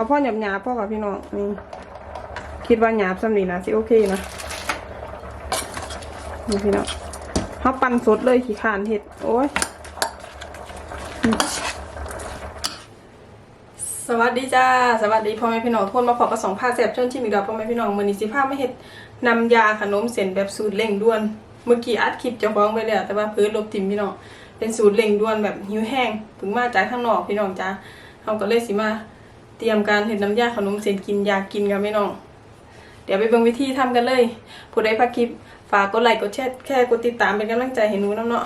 เอาพ่อหยาบหยาบพ่อกับพี่น้องนี่คิดว่าหยาบสำนีนะสิโอเคนะนี่พี่น้องเขาปั่นสดเลยขี้ขานเห็ดโอ้ยสวัสดีจ้าสวัสดีพ่อแม่พี่น้องทุกคนมาพบกับสองผ้าแสบชนชิมอีกดอกพ่อแม่พี่น้องมือนี้สิผ้าไม่เห็ดนำยาขนมเส้นแบบสูตรเร่งด่วน เมื่อกี้อัดคลิปจะฟ้องไปแล้วแต่ว่าเพื้นลบทิมพี่น้องเป็นสูตรเร่งด่วนแบบหิวแห้งเพิ่งมาจากข้างนอกพี่น้องจ้าเขาก็เลยสิมา เตรียมการเห็ดน้ำยาขนมเส้นกินอยากกินกันพี่น้อง เดี๋ยวไปเบิ่งวิธีทำกันเลย ผู้ใดพักคลิปฝากกดไลค์กดแชร์แค่กดติดตามเป็นกำลังใจให้หนูน้ำเนาะ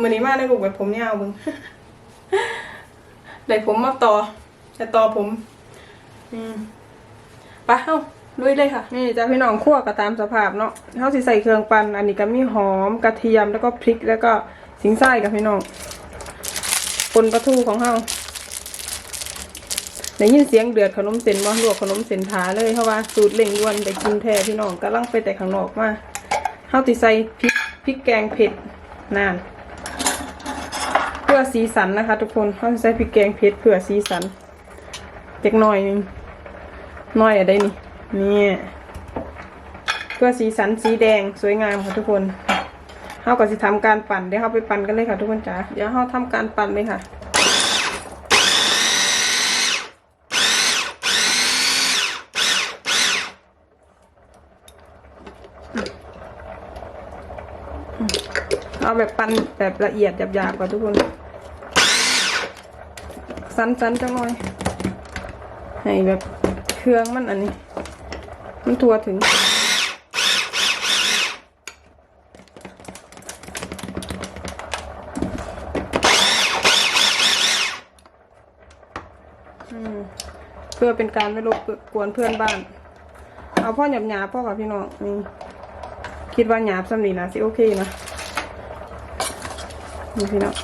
มือนี้มาในรูปแบบผมยาวเบิ่งได้ผมมาต่อจะต่อผม อืมไปเฮ้าลุยเลยค่ะ นี่จ้าพี่น้องคั่วก็ตามสภาพเนาะเฮาสิใส่เครื่องปั่นอันนี้ก็มีหอมกระเทียมแล้วก็พริกแล้วก็สิงไส้กับพี่น้องปนปลาทูของเฮา ได้ยินเสียงเดือดขนมเส้นบ่ลวกขนมเส้นทาเลยเพราะว่าสูตรเล่งด่วนได้กินแท้พี่น้องกำลังไปแต่ข้างนอกมาเฮาสิใส่พริกพริกแกงเผ็ดนานเพื่อสีสันนะคะ ทุกคนเขาใส่พริกแกงเผ็ดเพื่อสีสันเล็กน้อยนึงน้อยอะไรนี่นี่เพื่อสีสันสีแดงสวยงามค่ะทุกคนเขาก็จะทำการปั่นเดี๋ยวเขาไปปั่นกันเลยค่ะ ทุกคนจ๋าเดี๋ยวเขาทำการปั่นเลยค่ะ เอาแบบปั่นแบบละเอียดหยาบๆก่อนทุกคน สั้นๆจังหน่อยให้แบบเครื่องมันอันนี้ มันทั่วถึงเพื่อเป็นการไม่รบกวนเพื่อนบ้าน เอาพ่อหยาบหยาบๆพ่อกับพี่น้องนี่ คิดว่าหยาบสำนีนะสิโอเคนะนี่พี่น้อง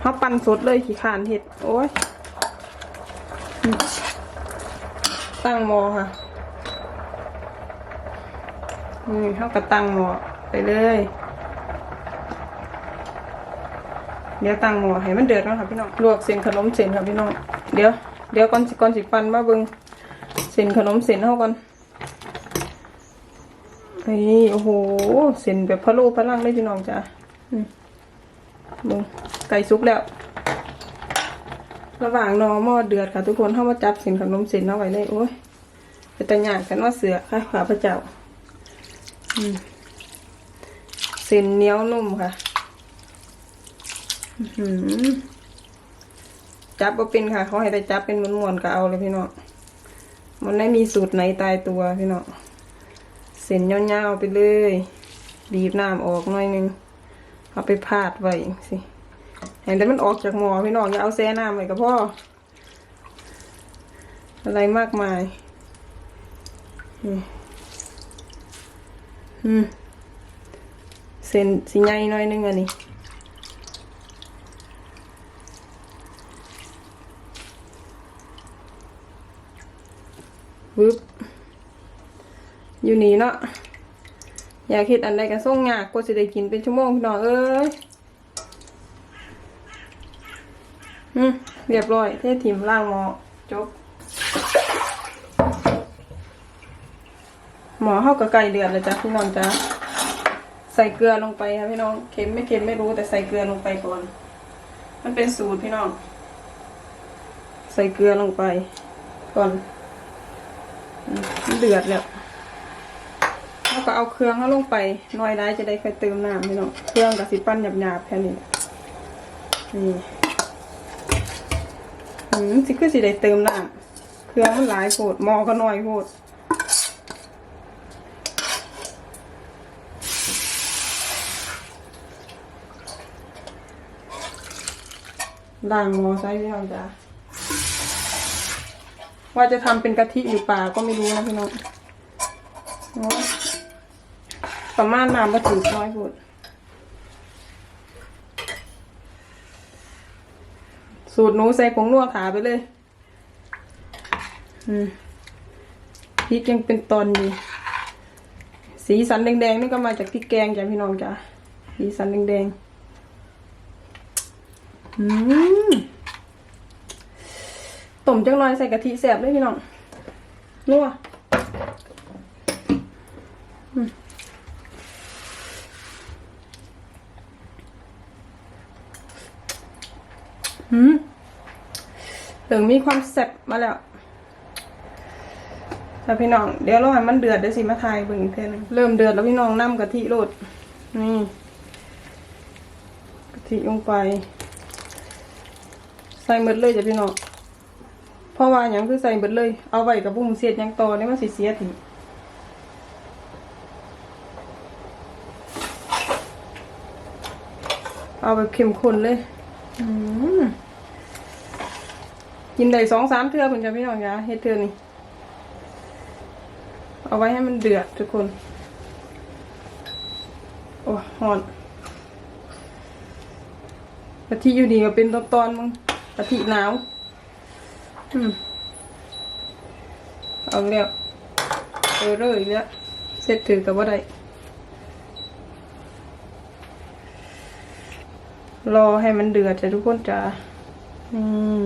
เขาปั่นสดเลยขี้ขานเห็ด โอ้ย ตั้งหมอค่ะ นี่เขาก็ตั้งหมอไปเลย เดี๋ยวตั้งหมอให้มันเดือดก่อนค่ะพี่น้อง ลวกเส้นขนมเส้นค่ะพี่น้อง เดี๋ยว เดี๋ยวก่อนสิก่อนสิปั่นมาเบิ่งเส้นขนมเส้นเท่ากัน นี่โอ้โหเส้นแบบพะโล้พะลังเลยพี่น้องจ้ะมมึงไก่สุกแล้ว ระหว่างรอหม้อเดือดค่ะทุกคนเข้ามาจับเส้นขนมเส้นเอาไว้เลยโอ้ยเป็นตะหยากกันว่าเสือค่ะขาพระเจ้าเส้นเหนียวนุ่มค่ะจับก็เป็นค่ะเขาให้ได้จับเป็นม้วนๆก็เอาเลยพี่น้องมันไม่มีสูตรไหนตายตัวพี่น้อง ส้นยาวๆไปเลย บีบน้ำออกหน่อยหนึง เอาไปพาดไว้สิเห็นแต่มันออกจากหม้อพี่น้องอย่าเอาแซ่น้ำไว้กับพ่อ อะไรมากมาย อืมอืมเส้นสีใหญ่หน่อยนึงอันนี้วึบ อยู่นี่เนาะอยากเห็ดอันใดกันส่งยากก็จะได้กินเป็นชั่วโมงพี่น้องเอ้ยอืมเรียบร้อยเทถิ่มล่างหมอจบหมอเข้ากับไก่เดือดเลยจ้ะพี่น้องจ้ะใส่เกลือลงไปค่ะพี่น้องเค็มไม่เค็มไม่รู้แต่ใส่เกลือลงไปก่อน มันเป็นสูตรพี่น้อง ใส่เกลือลงไปก่อนเดือดแล้ว ก็เอาเครื่องเขาลงไปน้อยได้จะได้ค่อยเติมน้ำพี่น้องเครื่องกับสิปั้นหยาบๆแค่นี้นี่อืมสิคือสิได้เติมน้ำเครื่องมันหลายโพดมอก็น้อยโพดล้างหมอใส่พี่น้องจ้าว่าจะทำเป็นกะทิหรือเปล่าก็ไม่รู้นะพี่น้องโอ้ ประมาณน้ำมาถึงน้อยพุดสูตรหนูใส่ผงนัวขาไปเลย อืมพริกยังเป็นตอนอยู่ สีสันแดงๆนี่ก็มาจากพริกแกงจ้ะพี่น้องจ้ะ สีสันแดงๆ อืมต้มจังน้อยใส่กะทิแซ่บเลยพี่น้อง นัว อืมอืม ถึงมีความแซ่บมาแล้วแล้วพี่น้อง เดี๋ยวเราให้มันเดือดเดี๋ยสิมาทายเบิ่งเท่นึงเริ่มเดือดแล้วพี่น้องน้ำกะทิโรดนี่กะทิลงไป ใส่หมดเลยจ้ะพี่น้องเพราะว่าอย่างคือใส่หมดเลย เอาไว้กับบุ้มเสียดยังต่อนี่มันสิเสียทีเอาแบบเข้มข้นเลย อืม กินได้สองสามเทื่อเหมือนกันพี่น้องจ้ะเฮ็ดเทื่อนี่เอาไว้ให้มันเดือดทุกคน โอ้หอนกะทิอยู่ดีก็เป็นตอนๆมึงกะทิหนาวอืมเอาแล้วเออเลยแล้วเสร็จถือกับว่าได้รอให้มันเดือดจ้ะทุกคนจ้าอืม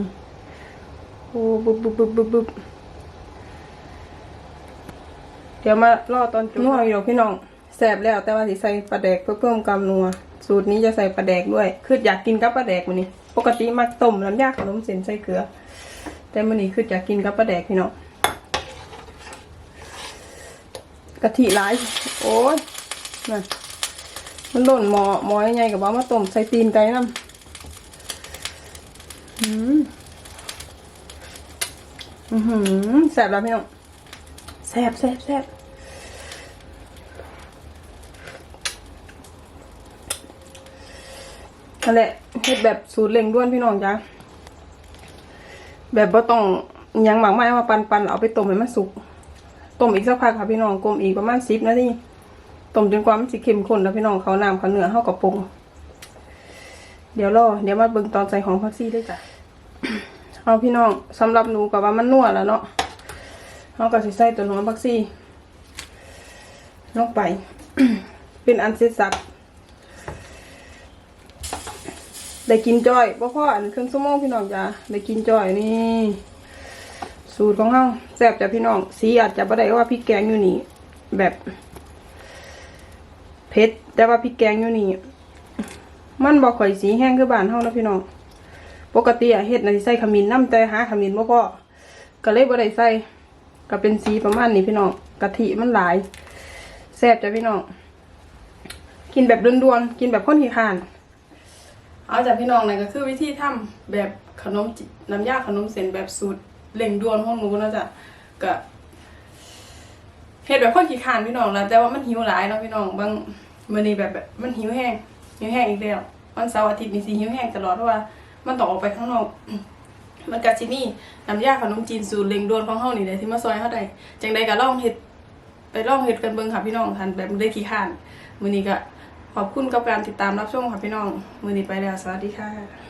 อ้บุบบุบบุบบุบบุบเดี๋ยวมารอตอนจุ่มนัวอยู่พี่น้องแสบแล้วแต่ว่าสิใส่ปลาแดกเพื่อเพิ่มความนัว สูตรนี้จะใส่ปลาแดกด้วย คืออยากกินกับปลาแดกมันนี้ปกติมักต้มน้ำยาขนมเส้นใส่เกลือ แต่มันนี้คืออยากกินกับปลาแดกพี่น้องกะทิหลาย โอ้ยนั่นมันหล่นหมอหมอยังไงกับว่ามาต้มใส่ตีนไก่น้ำอืม อือหือแสบแล้วพี่น้องแสบแสบแสบนั่นแหละเฮ็ดแบบสูตรเร่งด่วนพี่น้องจ้ะแบบว่าต้องยังหมักไม้มาปันปันๆเอาไปต้มให้มันสุกต้มอีกสักพักค่ะพี่น้องกลมอีกประมาณสิบนาทีต้มจนกว่ามสิเข้มข้นแล้วพี่น้องเขาน้ำเขาเนื้อเข้ากับปรุงเดี๋ยวรอเดี๋ยวมาเบิ่งตอนใส่ของพักซี่ด้วยจ้ะ เอาพี่น้องสำหรับหนูกับว่ามันนัวแล้วเนาะเขาก็สิใส่ตัวหอมพักซี่ลงไป เป็นอันเสร็จสับได้กินจ้อยบ่พ่ออันเครื่องสมองพี่น้องจ้ะได้กินจ้อยนี่ สูตรของเฮาแซ่บจ้ะพี่น้อง สีอาจจะบ่ได้ว่าพริกแกงอยู่นี่ แบบเผ็ดแต่ว่าพริกแกงอยู่นี่ มันบอกข่อยสีแห้งคือบ้านเฮานะพี่น้อง ปกติอะเฮ็ดนะใส่ขมิ้นน้ำแต่หาขมิ้นบ่พอก็เลยบ่ได้ใส่ก็เป็นสีประมาณนี้พี่น้องกะทิมันหลายแซ่บจ้ะพี่น้องกินแบบด่วนๆกินแบบคนขี้คานเอาจากพี่น้องนั่นก็คือวิธีทำแบบขนมจิน้ำยาขนมเส้นแบบสูตรเร่งด่วนของหนูนะจ๊ะก็เฮ็ดแบบคนขี้คานพี่น้องนะแต่ว่ามันหิวหลายเนาะพี่น้องบางมื้อนี้แบบแบบมันหิวแห้งหิวแห้งอีกแล้ววันเสาร์อาทิตย์นี่สิหิวแห้งตลอดเพราะว่า มันต้องออกไปข้างนอก มันก็สินี่น้ำยาขนมจีนสูตรเล็งด่วนของเฮานี่แหละที่มาซอยเฮาได้จังใดก็ลองเฮ็ดไปลองเฮ็ดกันเบิ่งค่ะพี่น้องทันแบบได้ขี้คร้านมื้อนี้ก็ขอบคุณกับการติดตามรับชมค่ะพี่น้อง มื้อนี้ไปแล้วสวัสดีค่ะ